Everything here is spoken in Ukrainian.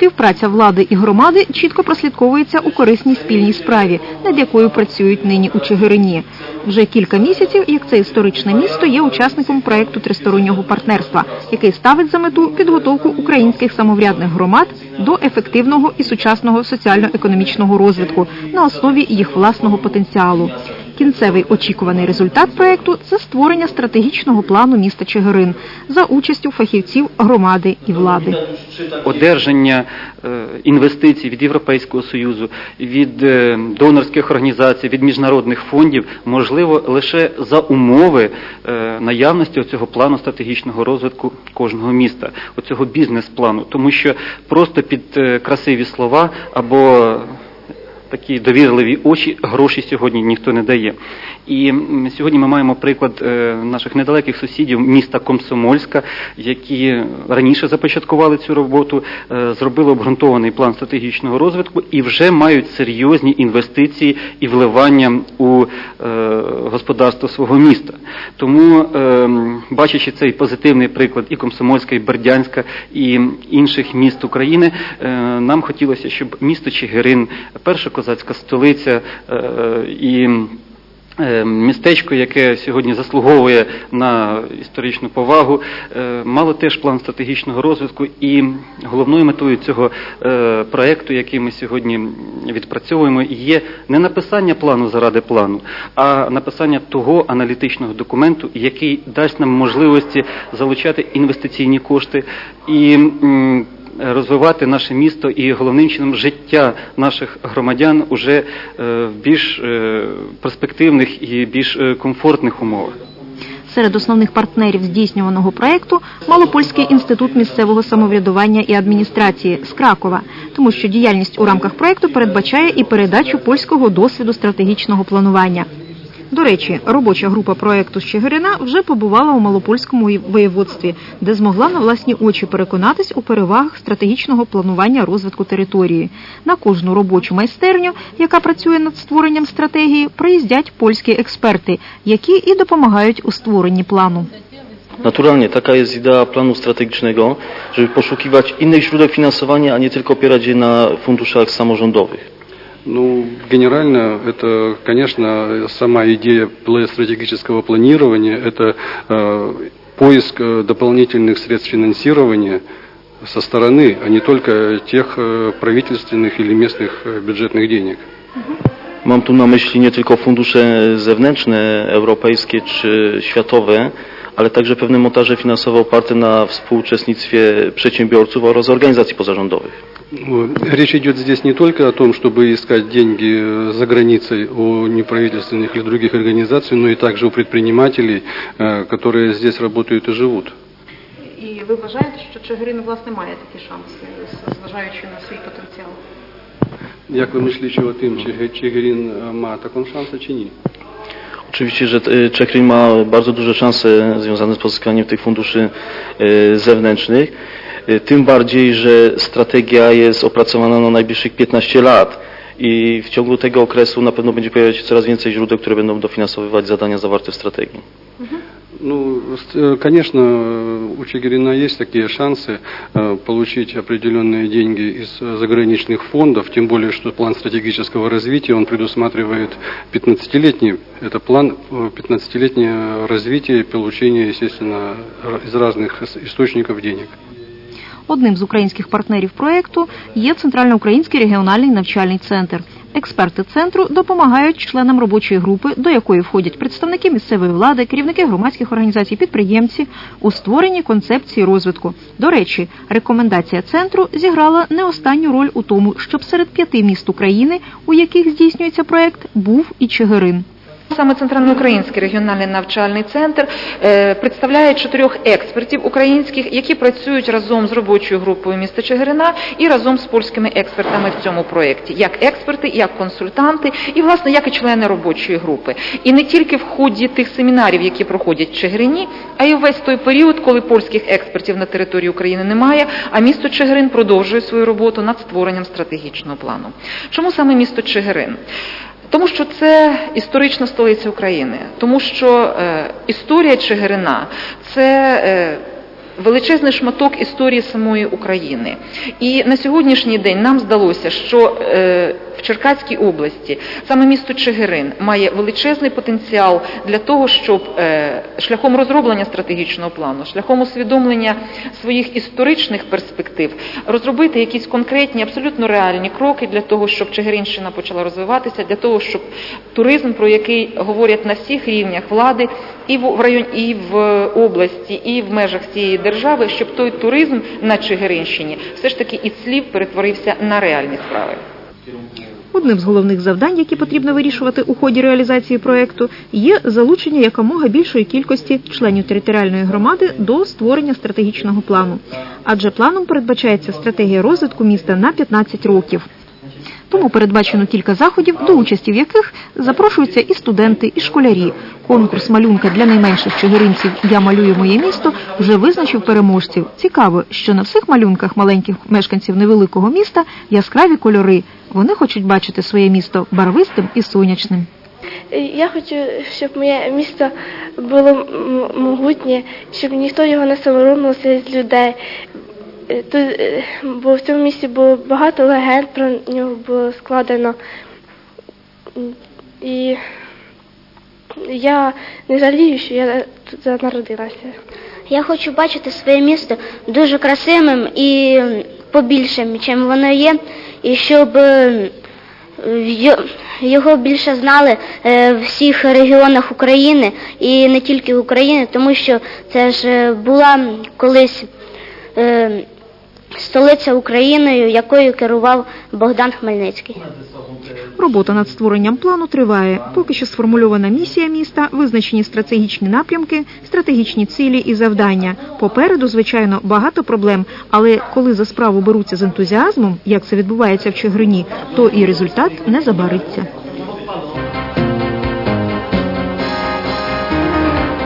Співпраця влади і громади чітко прослідковується у корисній спільній справі, над якою працюють нині у Чигирині. Вже кілька місяців, як це історичне місто є учасником проекту тристороннього партнерства, який ставить за мету підготовку українських самоврядних громад до ефективного і сучасного соціально-економічного розвитку на основі їх власного потенціалу. Кінцевий очікуваний результат проекту це створення стратегічного плану міста Чигирин за участю фахівців громади і влади. одержання е, інвестицій від Європейського Союзу, від е, донорських організацій, від міжнародних фондів можливо лише за умови е, наявності цього плану стратегічного розвитку кожного міста, оцього бізнес-плану, тому що просто під красиві слова або такі довірливі очі гроші сьогодні ніхто не дає. І сьогодні ми маємо приклад е, наших недалеких сусідів міста Комсомольська, які раніше започаткували цю роботу, е, зробили обґрунтований план стратегічного розвитку і вже мають серйозні інвестиції і вливання у е, господарство свого міста. Тому, бачачи цей позитивний приклад і Комсомольська, і Бердянська, і інших міст України, нам хотілося, щоб місто Чигирин, перша козацька столиця е, і е, містечко, яке сьогодні заслуговує на історичну повагу, е, мало теж план стратегічного розвитку і головною метою цього е, проекту, який ми сьогодні відпрацьовуємо, є не написання плану заради плану, а написання того аналітичного документу, який дасть нам можливості залучати інвестиційні кошти. І розвивати наше місто і головним чином життя наших громадян уже е, в більш е, перспективних і більш е, комфортних умовах. Серед основних партнерів здійснюваного проекту Малопольський інститут місцевого самоврядування і адміністрації з Кракова, тому що діяльність у рамках проекту передбачає і передачу польського досвіду стратегічного планування. До речі, робоча група проекту з Чигирина вже побувала у Малопольському воєводстві, де змогла на власні очі переконатись у перевагах стратегічного планування розвитку території. На кожну робочу майстерню, яка працює над створенням стратегії, приїздять польські експерти, які і допомагають у створенні плану. Naturalnie, taka jest idea planu strategicznego, żeby poszukiwać innych źródeł finansowania, a nie tylko opierać je na funduszach samorządowych. Ну, генерально, это, конечно, сама идея пла- стратегического планирования, это э, поиск э, дополнительных средств финансирования со стороны, а не только тех э, правительственных или местных э, бюджетных денег. Mam tu na myśli nie tylko fundusze zewnętrzne, europejskie czy światowe, ale także pewne montaże finansowe oparte na współuczestnictwie przedsiębiorców oraz organizacji pozarządowych. Ну, Речь идет здесь не только о том, чтобы искать деньги э, за границей у неправительственных или других организаций, но и также у предпринимателей, э, которые здесь работают и живут. І ви вважаєте, що Чигирин власне має такі шанси, зважаючи на свій потенціал? Як ви myślicie o tym, czy Чигирин ma taką szansę, czy nie? Oczywiście, że e, Czechrin ma bardzo duże szanse związane z pozyskaniem tych funduszy e, zewnętrznych, e, tym bardziej, że strategia jest opracowana na najbliższych 15 lat i w ciągu tego okresu na pewno będzie pojawiać się coraz więcej źródeł, które będą dofinansowywać zadania zawarte w strategii. Ну, э, конечно, э, у Чигирина есть такие шансы э, получить определенные деньги из э, заграничных фондов, тем более, что план стратегического развития, он предусматривает 15-летний, это план э, 15-летнее развитие и получение, естественно, из разных ис- источников денег. Одним з українських партнерів проекту є Центральноукраїнський регіональний навчальний центр. Експерти центру допомагають членам робочої групи, до якої входять представники місцевої влади, керівники громадських організацій, підприємці у створенні концепції розвитку. До речі, рекомендація центру зіграла не останню роль у тому, щоб серед п'яти міст України, у яких здійснюється проект, був і Чигирин. Саме Центральноукраїнський регіональний навчальний центр е, представляє чотирьох експертів українських, які працюють разом з робочою групою міста Чигирина і разом з польськими експертами в цьому проєкті, як експерти, як консультанти, і власне як і члени робочої групи. І не тільки в ході тих семінарів, які проходять в Чигирині, а й увесь той період, коли польських експертів на території України немає, а місто Чигирин продовжує свою роботу над створенням стратегічного плану. Чому саме місто Чигирин? Тому що це історична столиця України, тому що е, історія Чигирина це е, величезний шматок історії самої України. І на сьогоднішній день нам здалося, що е, в Черкаській області саме місто Чигирин має величезний потенціал для того, щоб е, шляхом розроблення стратегічного плану, шляхом усвідомлення своїх історичних перспектив, розробити якісь конкретні, абсолютно реальні кроки для того, щоб Чигиринщина почала розвиватися, для того, щоб туризм, про який говорять на всіх рівнях влади, і в районі, і в області, і в межах цієї держави, щоб той туризм на Чигиринщині все ж таки із слів перетворився на реальні справи. Одним з головних завдань, які потрібно вирішувати у ході реалізації проекту, є залучення якомога більшої кількості членів територіальної громади до створення стратегічного плану. Адже планом передбачається стратегія розвитку міста на 15 років. Тому передбачено кілька заходів, до участі в яких запрошуються і студенти, і школярі. Конкурс малюнка для найменших чигиринців Я малюю моє місто вже визначив переможців. Цікаво, що на всіх малюнках маленьких мешканців невеликого міста яскраві кольори. Вони хочуть бачити своє місто барвистим і сонячним. Я хочу, щоб моє місто було могутнє, щоб ніхто його не соромився з людей. Е, Тут, е, бо в цьому місті було багато легенд про нього було складено. І я не жалію, що я тут народилася. Я хочу бачити своє місто дуже красивим і побільшим, чим воно є, і щоб е, його більше знали в всіх регіонах України і не тільки України, тому що це ж була колись столиця Україною, якою керував Богдан Хмельницький. Робота над створенням плану триває. Поки що сформульована місія міста, визначені стратегічні напрямки, стратегічні цілі і завдання. Попереду, звичайно, багато проблем, але коли за справу беруться з ентузіазмом, як це відбувається в Чигирині, то і результат не забариться.